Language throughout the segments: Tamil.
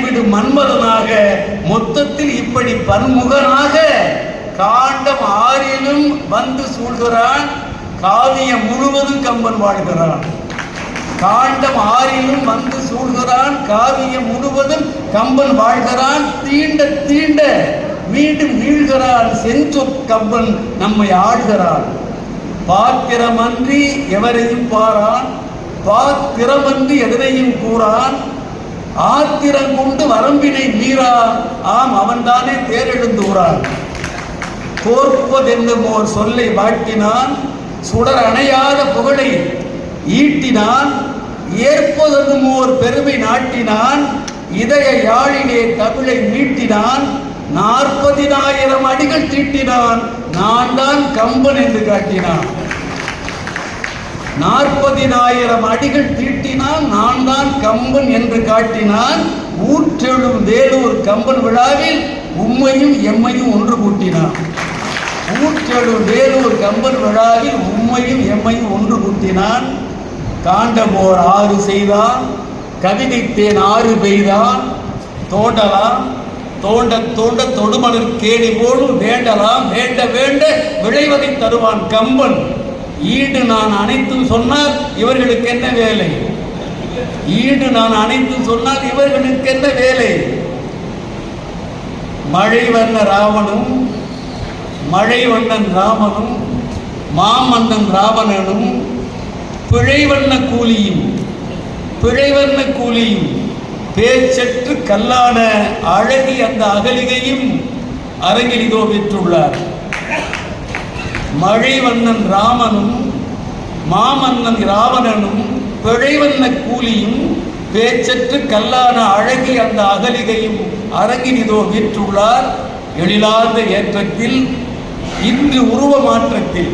விடும் மன்மதனாக. மொத்தத்தில் இப்படி பன்முகனாக காண்டம் ஆறிலும் வந்து சூழ்கிறான் காவியம் முழுவதும் கம்பன் வாழ்கிறான். காண்டம் ஆறிலும் வந்து சூழ்கிறான் காவியம் முழுவதும் கம்பன் வாழ்கிறான். தீண்ட தீண்ட மீண்டும் வீழ்கிறான் செஞ்சொற் கம்பன் நம்மை ஆழ்கிறான் பாத்திரமன்றி எவரையும் பாரான் பாத்திரமன்றி எதனையும் கூறான் ஆத்திரம் கொண்டு வரம்பினை மீறா ஆம் அவன்தானே தேரெழுந்தூரான் கோர்ப்பதென்னும் ஓர் சொல்லை வாட்டினான் சுடர் அணையாத புகழை ஈட்டினான். ஏற்பதென்னும் ஓர் பெருமை நாட்டினான். இதய யாழிலே தமிழை மீட்டினான். நாற்பதினாயிரம் அடிகள் தீட்டினான். நான் தான் கம்பன் என்று காட்டினான். நாற்பதினாயிரம் அடிகள் தீட்டினால் நான் தான் கம்பன் என்று காட்டினான் ஊற்றெழும் வேலூர் கம்பன் விழாவில் உம்மையும் எம்மையும் ஒன்று கூட்டினான் ஊற்றெழும் வேலூர் கம்பன் விழாவில் உம்மையும் எம்மையும் ஒன்று கூட்டினான். காண்டமோர் ஆறு செய்தான் கவிதைத்தேன் ஆறு பெய்தான் தோண்டலாம் தோண்ட தோண்ட தொடுமலர் கேடி போடும் வேண்டலாம் வேண்ட வேண்ட விளைவதை தருவான் கம்பன். ஈடு நான் அனைத்தும் சொன்னால் இவர்களுக்கு என்ன வேலை? ஈடு நான் அனைத்தும் சொன்னால் இவர்களுக்கு என்ன வேலை? மழை வண்ண ராவணும் மழை வண்ணன் ராமனும் மாமன்னன் ராவணனும் பிழைவண்ண கூலியும் பிழைவண்ண கூலியும் பேச்சற்று கல்லான அழகி அந்த அகலிகையும் அரங்கில் இதோ பெற்றுள்ளார் மழைவண்ணன் ராமனும் மாமன்னன் ராவணனும் பிழைவண்ண கூலியும் பேச்சற்று கல்லான அழகி அந்த அகலிகையும் அரங்கினிதோ இதோ வீற்றுள்ளார். எழிலார்ந்த ஏற்றத்தில் இன்று உருவ மாற்றத்தில்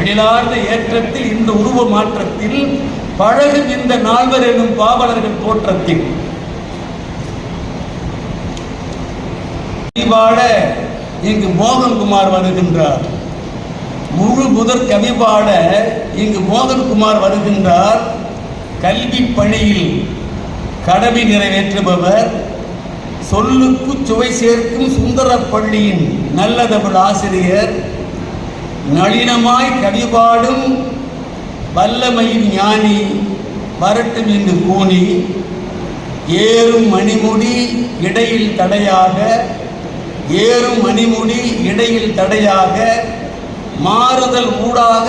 எழிலார்ந்த ஏற்றத்தில் இந்த உருவ மாற்றத்தில் பழகும் இந்த நால்வர் எனும் பாவலர்கள் தோற்றத்தில். இங்கு மோகன்குமார் வருகின்றார். முழு முதற் கவி பாட இங்கு மோகன்குமார் வருகின்றார். கல்வி பணியில் கடமை நிறைவேற்றுபவர். சொல்லுக்கு சுவை சேர்க்கும் சுந்தர பள்ளியின் நல்ல தமிழ் ஆசிரியர். நளினமாய் கவி பாடும் வல்லமையின் ஞானி வரட்டும் என்று கூனி ஏறும் மணிமுடி இடையில் தடையாக ஏறும் மணிமுடி இடையில் தடையாக மாறுதல் ஊடாக